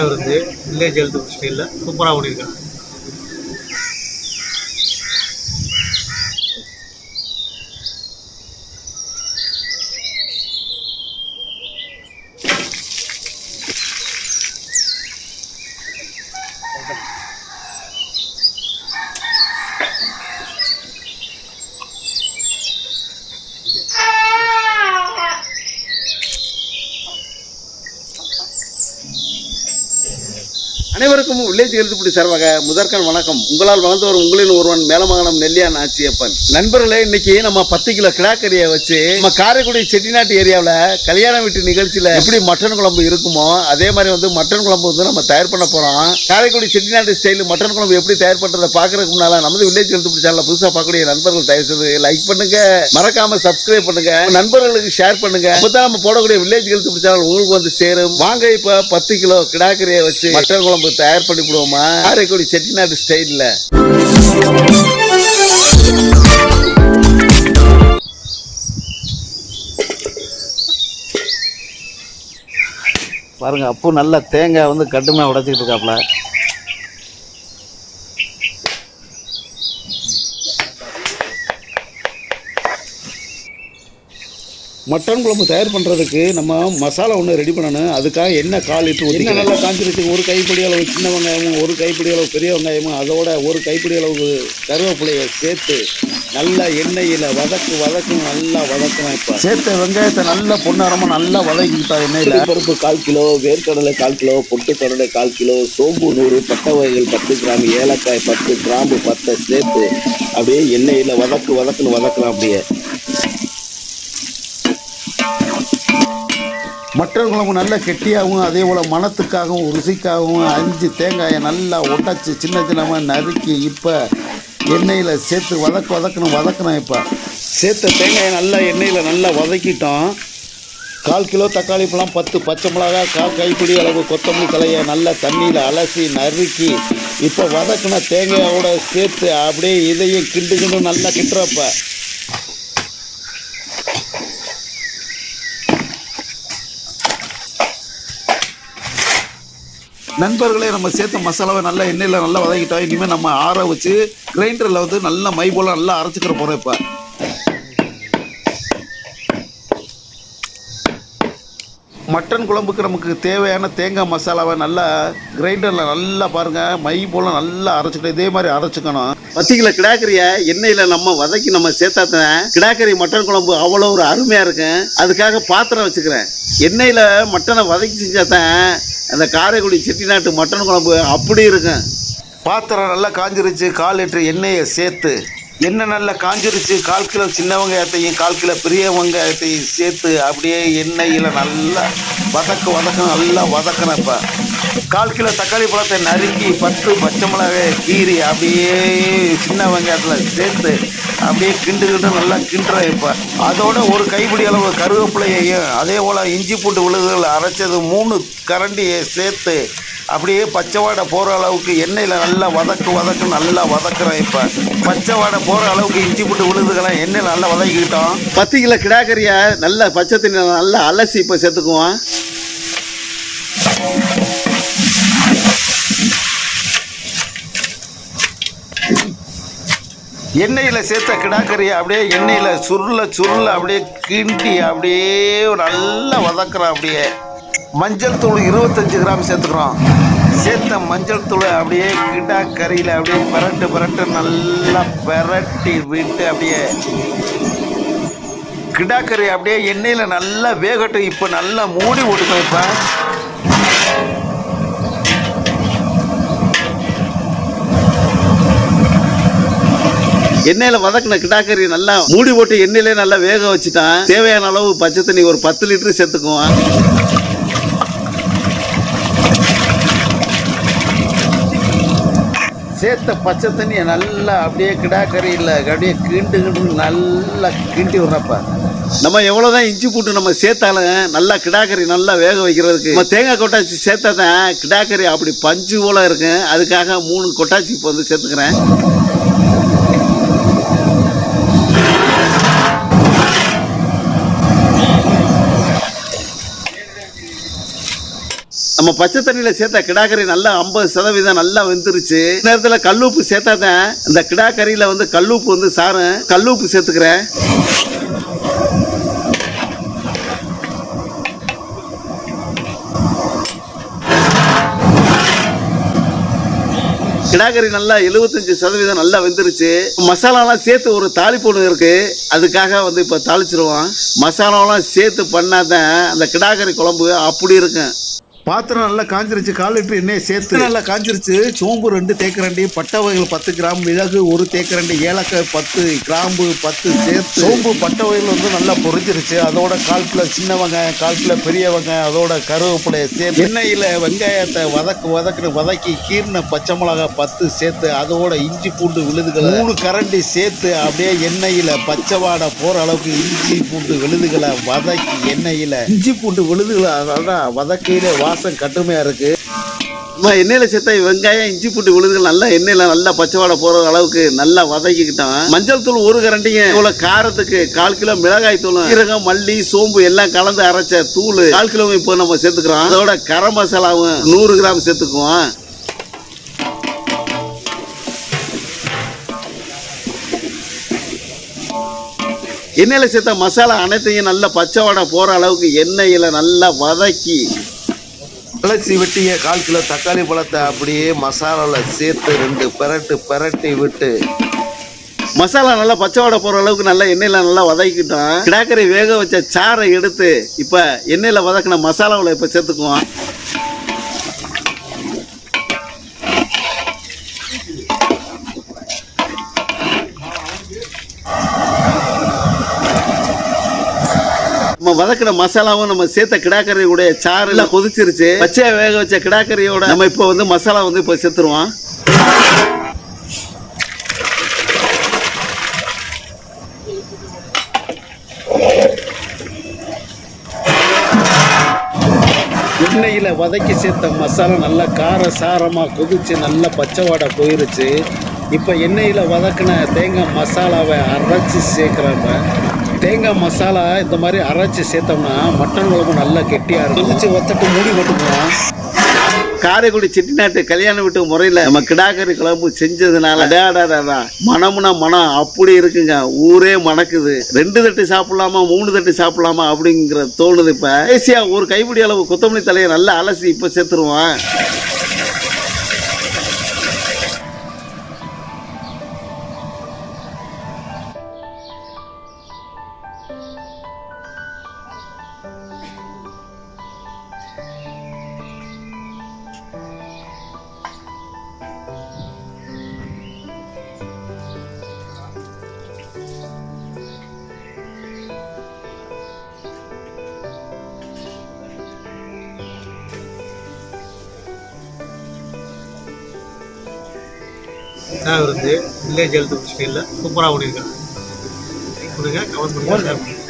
விருந்து village health ஸ்டைலில் சூப்பராக பண்ணியிருக்காங்க அனைவருக்கும் வில்லேஜ் எழுத்துப்படி சார்பாக முதற்கண் வணக்கம். உங்களால் வளர்ந்து வரும் உங்களின் ஒருவன் மேலமங்கலம் நெல்லியான் ஆச்சியப்பன். நண்பர்களே இன்னைக்கு நம்ம பத்து கிலோ கிடாக்கறியை வச்சு நம்ம காரைக்குடி செட்டிநாட்டு ஏரியாவில் கல்யாண வீட்டு நிகழ்ச்சியில் எப்படி மட்டன் குழம்பு இருக்குமோ அதே மாதிரி வந்து மட்டன் குழம்பு வந்து நம்ம தயார் பண்ண போறோம். காரைக்குடி செட்டிநாட்டு ஸ்டைல் மட்டன் குழம்பு எப்படி தயார் பண்றதை பாக்குறதுக்கு முன்னால நமது வில்லேஜ் எழுத்துப்படி சேனல புதுசாக பார்க்கக்கூடிய நண்பர்கள் தயவு செய்து லைக் பண்ணுங்க. மறக்காம சப்ஸ்கிரைப் பண்ணுங்க. நண்பர்களுக்கு ஷேர் பண்ணுங்க. அப்பதான் நம்ம போடக்கூடிய வில்லேஜ் எழுத்துப்படி சேனல் உங்களுக்கு வந்து சேரும். வாங்க இப்ப பத்து கிலோ கிடாக்கறியை வச்சு மட்டன் குழம்பு தயார் பண்ணிவிடுவோமா காரைக்குடி செட்டிநாடு ஸ்டைலில். பாருங்க அப்போ நல்லா தேங்காய் வந்து கட்டுமையாக உடைச்சிக்கிட்டு இருக்காப்ல. மட்டன் குழம்பு தயார் பண்ணுறதுக்கு நம்ம மசாலா ஒன்று ரெடி பண்ணணும். அதுக்காக என்ன கால் லிட்டர் என்ன நல்லா காஞ்சிருச்சு? ஒரு கைப்பிடி அளவு சின்ன வெங்காயமும் ஒரு கைப்பிடி அளவு பெரிய வெங்காயமும் அதோட ஒரு கைப்பிடி அளவு கருவேப்பிலையை சேர்த்து நல்லா எண்ணெயில் வதக்கு வதக்கு நல்லா வதக்கணும் இப்போ. சேர்த்த வெங்காயத்தை நல்லா பொன்னரமாக நல்லா வதக்கிக்கிட்டா எண்ணெயில். பருப்பு கால் கிலோ வேர்க்கடலை கால் கிலோ பொட்டுக்கடலை கால் கிலோ சோம்பு நூறு பட்டை வகைகள் பத்து கிராம் ஏலக்காய் பத்து கிராம்பு பத்தை சேர்த்து அப்படியே எண்ணெயில் வதக்கு வதக்குன்னு வதக்கலாம் அப்படியே. மற்றவங்களும் குழம்பு நல்லா கெட்டியாகவும் அதே போல் மணத்துக்காகவும் ருசிக்காகவும் அஞ்சு தேங்காயை நல்லா உடச்சி சின்ன சின்னமாக நறுக்கி இப்போ எண்ணெயில் சேர்த்து வதக்க வதக்கணும் வதக்கணும் இப்போ. சேர்த்த தேங்காயை நல்லா எண்ணெயில் நல்லா வதக்கிட்டோம். கால் கிலோ தக்காளி பழம் பத்து பச்சை மிளகா கால் கைப்பிடி அளவு கொத்தமல்லி தலையை நல்லா தண்ணியில் அலசி நறுக்கி இப்போ வதக்கின தேங்காயோட சேர்த்து அப்படியே இதையும் கிண்டு கிண்டு நல்லா கிட்டுறப்போ நண்பர்களே நம்ம சேர்த்த மசாலாவை நல்லா எண்ணெயில் நல்லா வதக்கிட்டோம் இனிமேல் நம்ம ஆற வச்சு கிரைண்டரில் வந்து நல்லா மை போல் நல்லா அரைச்சிக்கிற போகிறோம் இப்போ. மட்டன் குழம்புக்கு நமக்கு தேவையான தேங்காய் மசாலாவை நல்லா கிரைண்டரில் நல்லா பாருங்கள் மை போல் நல்லா அரைச்சிக்கணும் இதே மாதிரி அரைச்சிக்கணும். பார்த்தீங்களா கிடாக்கரியை எண்ணெயில் நம்ம வதக்கி நம்ம சேர்த்தாத்தான் கிடாக்கரி மட்டன் குழம்பு அவ்வளோ ஒரு அருமையாக இருக்கும். அதுக்காக பாத்திரம் வச்சுக்கிறேன். எண்ணெயில் மட்டனை வதக்கி செஞ்சாதான் அந்த காரைக்குடி செட்டிநாட்டு மட்டன் குழம்பு அப்படி இருக்கும். பாத்திரம் நல்லா காஞ்சிருச்சு கால் லிட்டர் எண்ணெயை சேர்த்து எண்ணெய் நல்லா காஞ்சிருச்சு கால் கிலோ சின்ன வெங்காயத்தையும் கால் கிலோ பெரிய வெங்காயத்தையும் சேர்த்து அப்படியே எண்ணெயில் நல்லா வதக்க வதக்க நல்லா வதக்கணும் கால் கிலோ தக்காளி பழத்தை நறுக்கி பத்து பச்சை மிளகாய் கீரி அப்படியே சின்ன வெங்காயத்தில் சேர்த்து அப்படியே கிண்டு கிண்டு நல்லா கிண்டுற இப்போ. அதோட ஒரு கைப்பிடி அளவு கருவேப்பிலையையும் அதே போல் இஞ்சி பூண்டு விழுதுகள் அரைச்சது மூணு கரண்டியை சேர்த்து அப்படியே பச்சை வாடை போகிற அளவுக்கு எண்ணெயில் நல்லா வதக்கு வதக்கு நல்லா வதக்குறேன் இப்போ. பச்சை வாடை போகிற அளவுக்கு இஞ்சி புட்டு விழுதுகளை எண்ணெயில் நல்லா வதக்கிக்கிட்டோம். பத்து கிலோ கிடாக்கறியை நல்லா பச்சை தண்ணி நல்லா அலசி இப்போ சேர்த்துக்குவோம். எண்ணெயில் சேர்த்த கிடாக்கறியை அப்படியே எண்ணெயில் சுருள சுருள அப்படியே கிண்டி அப்படியே நல்லா வதக்குறோம் அப்படியே. மஞ்சள் தூள் இருபத்தஞ்சி கிராம் சேர்த்துக்கிறோம். சேர்த்த மஞ்சள் தூளை அப்படியே கிடாக்கறியில் அப்படியே பரட்டு பரட்டு நல்லா பரட்டி விட்டு அப்படியே கிடாக்கறி அப்படியே எண்ணெயில் நல்லா வேகட்டும். இப்போ நல்லா மூடி விட்டுக்கணும் இப்போ. எண்ணெயில் வதக்கின கிடாக்கறி நல்லா மூடி போட்டு எண்ணெயிலே நல்லா வேக வச்சுட்டான் தேவையான அளவு பச்சை தண்ணி ஒரு பத்து லிட்டர் சேர்த்துக்குவோம். சேர்த்த பச்சை தண்ணியை நல்லா அப்படியே கிடாக்கறியில் அப்படியே கிண்டு கிண்டு நல்லா கிண்டி விட்றப்ப. நம்ம எவ்வளோதான் இஞ்சி பூட்டு நம்ம சேர்த்தாலும் நல்லா கிடாக்கறி நல்லா வேக வைக்கிறதுக்கு நம்ம தேங்காய் கொட்டாச்சி சேர்த்தா தான் கிடாக்கறி அப்படி பஞ்சு போல இருக்கும் அதுக்காக மூணு கொட்டாச்சி இப்போ வந்து சேர்த்துக்கிறேன். நம்ம பச்சை தண்ணியில சேர்த்த கிடாக்கறி நல்லா ஐம்பது சதவீதம் நல்லா வெந்துருச்சு. நேரத்தில் நேரத்துல கல்லுப்பு சேர்த்தா தான் இந்த கிடாக்கறியில வந்து கல்லூப்பு வந்து சாரும் கல்லூப்பு சேர்த்துக்கிறேன். கிடாக்கறி நல்லா எழுபத்தஞ்சு சதவீதம் நல்லா வெந்துருச்சு. மசாலாலாம் சேர்த்து ஒரு தாளிப்பு ஒன்று இருக்கு. அதுக்காக வந்து இப்போ தாளிச்சிருவோம். மசாலாலாம் சேர்த்து பண்ணாதான் அந்த கிடாக்கறி குழம்பு அப்படி இருக்கும். பாத்திரம் நல்லா காஞ்சிருச்சு கால் லிட்டர் எண்ணெயை சேர்த்து. நல்லா காஞ்சிருச்சு. சோம்பு ரெண்டு தேக்கரண்டி பட்டை வகைகள் பத்து கிராம் மிளகு ஒரு தேக்கரண்டி ஏலக்காய் பத்து கிராம்பு பத்து சேர்த்து. சோம்பு பட்டை வகைகள் வந்து நல்லா பொரிஞ்சிருச்சு. அதோட கால் கிலோ சின்ன வெங்காயம் கால் கிலோ பெரிய வெங்காயம் அதோட கருவேப்பிலையை சேர்த்து எண்ணெயில் வெங்காயத்தை வதக்கு வதக்குன்னு வதக்கி கீர்ன பச்சை மிளகாய் பத்து சேர்த்து அதோட இஞ்சி பூண்டு விழுதுகளை மூணு கரண்டி சேர்த்து அப்படியே எண்ணெயில் பச்சை வாடை போகிற அளவுக்கு இஞ்சி பூண்டு விழுதுகளை வதக்கி எண்ணெயில். இஞ்சி பூண்டு விழுதுகளை அதோட வதக்கையில வாசம் கட்டுமையாக இருக்கு. அம்மா எண்ணெயில் சேர்த்தா வெங்காயம் இஞ்சி பூண்டு விழுதுகள் நல்லா எண்ணெயில் நல்லா பச்சை வாடை போகிற அளவுக்கு நல்லா வதக்கிக்கிட்டோம் மஞ்சள் தூள் ஒரு கரண்டிங்க. இவ்வளோ காரத்துக்கு கால் கிலோ மிளகாய் தூள் சீரகம் மல்லி சோம்பு எல்லாம் கலந்து அரைச்ச தூள் கால் கிலோ இப்போ நம்ம சேர்த்துக்கிறோம். அதோட கரம் மசாலாவும் நூறு கிராம் சேர்த்துக்குவோம். எண்ணெயில் சேர்த்த மசாலா அனைத்தையும் நல்லா பச்சை வடை போகிற அளவுக்கு எண்ணெயில் நல்லா வதக்கி அலசி வெட்டிய கால் கிலோ தக்காளி பழத்தை அப்படியே மசாலாவில் சேர்த்து ரெண்டு பெரட்டு பெரட்டி விட்டு. மசாலா நல்லா பச்சை வடை போகிற அளவுக்கு நல்லா எண்ணெயில் நல்லா வதக்கிட்டோம் கிடாக்கரை வேக வச்ச சாறை எடுத்து இப்போ எண்ணெயில் வதக்கின மசாலாவில் இப்போ சேர்த்துக்குவோம். நம்ம வதக்கின மசாலாவும் நம்ம சேர்த்த கிடாக்கறியுடைய சாறு எல்லாம் கொதிச்சிருச்சு. பச்சையா வேக வச்ச கிடாக்கறியோட நம்ம இப்போ வந்து மசாலா வந்து இப்போ சேர்த்துருவோம். எண்ணெயில் வதக்கி சேர்த்த மசாலா நல்லா கார சாரமாக கொதிச்சு நல்லா பச்சை வாடை போயிருச்சு. இப்போ எண்ணெயில் வதக்கின தேங்காய் மசாலாவை அரைச்சி சேர்க்குறாங்க. தேங்காய் மசாலா இந்த மாதிரி அரைச்சி சேர்த்தோம்னா மட்டன் குழம்பு நல்லா கெட்டியாக இருக்கும். கொதிச்சு வத்தட்டு மூடி போட்டுக்குவோம். காரைக்குடி செட்டிநாட்டு கல்யாண வீட்டு முறையில் நம்ம கிடாக்கறி குழம்பு செஞ்சதுனால அடாடாடா மனம்னா மனம் அப்படி இருக்குங்க. ஊரே மணக்குது. ரெண்டு தட்டு சாப்பிடலாமா மூணு தட்டு சாப்பிடலாமா அப்படிங்கிற தோணுது இப்போ. ஏசியா ஒரு கைப்பிடி அளவு கொத்தமல்லி தலையை நல்லா அலசி இப்போ சேர்த்துருவான் தான் இருந்து வில்லேஜ் ஹெல்த் ஸ்டைலில் சூப்பராக பண்ணியிருக்காங்க கொடுங்க கவர் பண்ணுங்க பண்ணுங்க